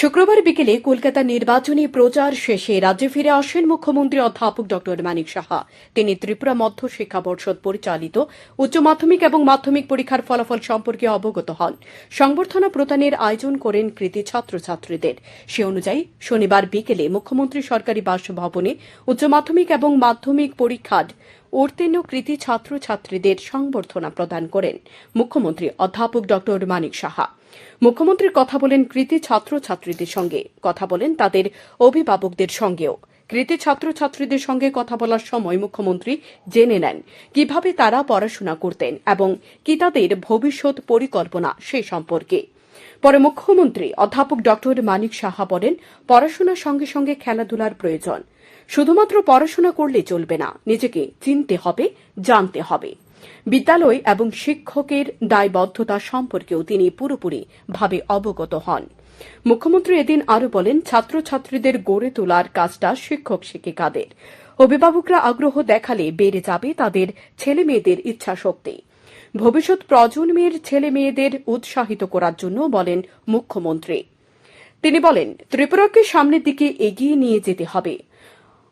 শুক্রবার বিকেলে কলকাতা নির্বাচনী প্রচার শেষে রাজ্যে ফিরে আসেন মুখ্যমন্ত্রী অধ্যাপক ড মানিক সাহা। তিনি ত্রিপুরা মধ্য শিক্ষা পর্ষদ পরিচালিত উচ্চ মাধ্যমিক এবং মাধ্যমিক পরীক্ষার ফলাফল সম্পর্কে অবগত হন। সংবর্ধনা প্রদানের আয়োজন করেন কৃতি ছাত্রছাত্রীদের। সে অনুযায়ী, শনিবার বিকেলে মুখ্যমন্ত্রী সরকারি বাসভবনে উচ্চ মাধ্যমিক এবং মাধ্যমিক পরীক্ষার উত্তীর্ণ কৃতি ছাত্রছাত্রীদের সংবর্ধনা প্রদান করেন মুখ্যমন্ত্রী অধ্যাপক ড মানিক সাহা। মুখ্যমন্ত্রী কথা বলেন কৃতি ছাত্রছাত্রীদের সঙ্গে, কথা বলেন তাদের অভিভাবকদের সঙ্গেও। কৃতি ছাত্রছাত্রীদের সঙ্গে কথা বলার সময় মুখ্যমন্ত্রী জেনে নেন কীভাবে তারা পড়াশোনা করতেন এবং কি তাদের ভবিষ্যৎ পরিকল্পনা সে সম্পর্কে। পরে মুখ্যমন্ত্রী অধ্যাপক ড মানিক সাহা বলেন, পড়াশোনার সঙ্গে সঙ্গে খেলাধুলার প্রয়োজন। শুধুমাত্র পড়াশোনা করলে চলবে না, নিজেকে চিনতে হবে, জানতে হবে। বিদ্যালয় এবং শিক্ষকের দায়বদ্ধতা সম্পর্কেও তিনি পুরোপুরি ভাবে অবগত হন। মুখ্যমন্ত্রী এদিন আরও বলেন, ছাত্রছাত্রীদের গড়ে তোলার কাজটা শিক্ষক শিক্ষিকাদের। অভিভাবকরা আগ্রহ দেখালে বেড়ে যাবে তাদের ছেলে মেয়েদের ইচ্ছা শক্তি ভবিষ্যৎ প্রজন্মের ছেলে মেয়েদের উৎসাহিত করার জন্য বলেন মুখ্যমন্ত্রী। তিনি বলেন, ত্রিপুরাকে সামনের দিকে এগিয়ে নিয়ে যেতে হবে।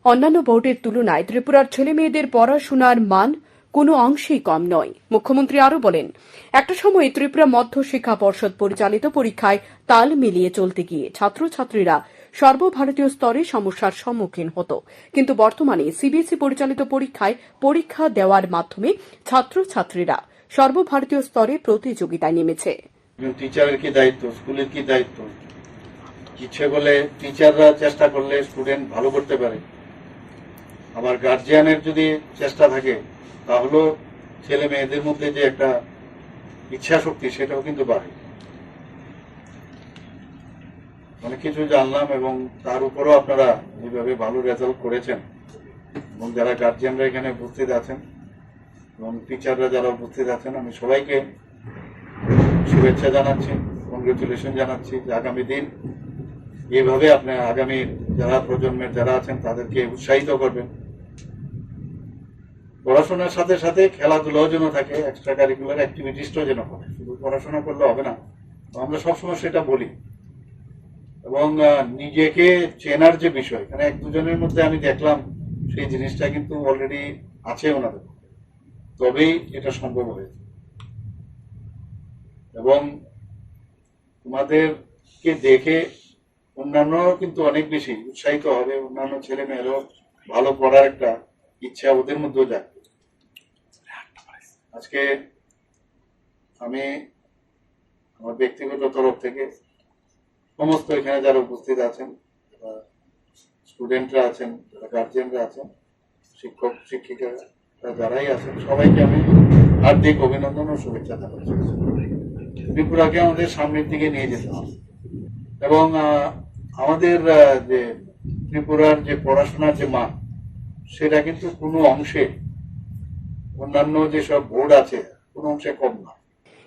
অন্যান্য বোর্ডের তুলনায় ত্রিপুরার ছেলে মেয়েদের পড়াশোনার মান কোনো অংশেই কম নয়। মুখ্যমন্ত্রী আরও বলেন, একটা সময়ে ত্রিপুরা মধ্য শিক্ষা পর্ষদ পরিচালিত পরীক্ষায় তাল মিলিয়ে চলতে গিয়ে ছাত্রছাত্রীরা সর্বভারতীয় স্তরে সমস্যার সম্মুখীন হতো। কিন্তু বর্তমানে সিবিএসই পরিচালিত পরীক্ষায় পরীক্ষা দেওয়ার মাধ্যমে ছাত্রছাত্রীরা সর্বভারতীয় স্তরে প্রতিযোগিতায় নেমেছে। টিচারের কি দায়িত্ব? স্কুলের কি দায়িত্ব? ইচ্ছে করলে টিচাররা চেষ্টা করলে স্টুডেন্ট ভালো করতে পারে। আবার গার্জিয়ানের যদি চেষ্টা থাকে, তাহলেও ছেলে মেয়েদের মধ্যে যে একটা ইচ্ছা শক্তি সেটাও কিন্তু বাড়ে। অনেক কিছু জানলাম এবং তার উপরও আপনারা যেভাবে ভালো রেজাল্ট করেছেন। এবং যারা গার্জিয়ানরা এখানে উপস্থিত আছেন এবং টিচাররা যারা উপস্থিত আছেন, আমি সবাইকে শুভেচ্ছা জানাচ্ছি কংগ্রেচুলেশন জানাচ্ছি যে আগামী দিন এভাবে আপনার আগামী যারা প্রজন্মের যারা আছেন, তাদেরকে উৎসাহিত করবেন। পড়াশোনার সাথে সাথে খেলাধুলাও যেন থাকে এক্সট্রা কারিকুলার অ্যাক্টিভিটিসটাও যেন হয়। শুধু পড়াশোনা করলে হবে না, আমরা সবসময় সেটা বলি। এবং নিজেকে চেনার যে বিষয়, এখানে এক দুজনের মধ্যে আমি দেখলাম, সেই জিনিসটা কিন্তু অলরেডি আছে ওনাদের তবেই এটা সম্ভব হয়েছে এবং তোমাদেরকে দেখে অন্যান্যরাও কিন্তু অনেক বেশি উৎসাহিত হবে, অন্যান্য ছেলে মেয়েরও ভালো পড়ার একটা ইচ্ছা ওদের মধ্যেও যাবে আজকে আমি আমার ব্যক্তিগত তরফ থেকে সমস্ত এখানে যারা উপস্থিত আছেন স্টুডেন্টরা আছেন, যারা গার্জিয়ানরা আছেন, শিক্ষক, শিক্ষিকারা যারাই আছেন। সবাইকে আমি হার্দিক অভিনন্দন ও শুভেচ্ছা জানাচ্ছি। ত্রিপুরাকে আমাদের সামনের দিকে নিয়ে যেতে হবে। এবং আমাদের যে ত্রিপুরার যে পড়াশোনার যে মান, সেটা কিন্তু কোনো অংশে অন্যান্য যেসব বোর্ড আছে, কোনো অংশে কম না।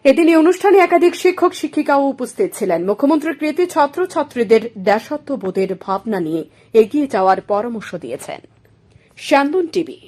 এদিন এই অনুষ্ঠানে একাধিক শিক্ষক, শিক্ষিকাও উপস্থিত ছিলেন। মুখ্যমন্ত্রীর কৃতি ছাত্র ছাত্রছাত্রীদের দেশাত্মবোধের ভাবনা নিয়ে এগিয়ে যাওয়ার পরামর্শ দিয়েছেন। শ্যান্দন টিভি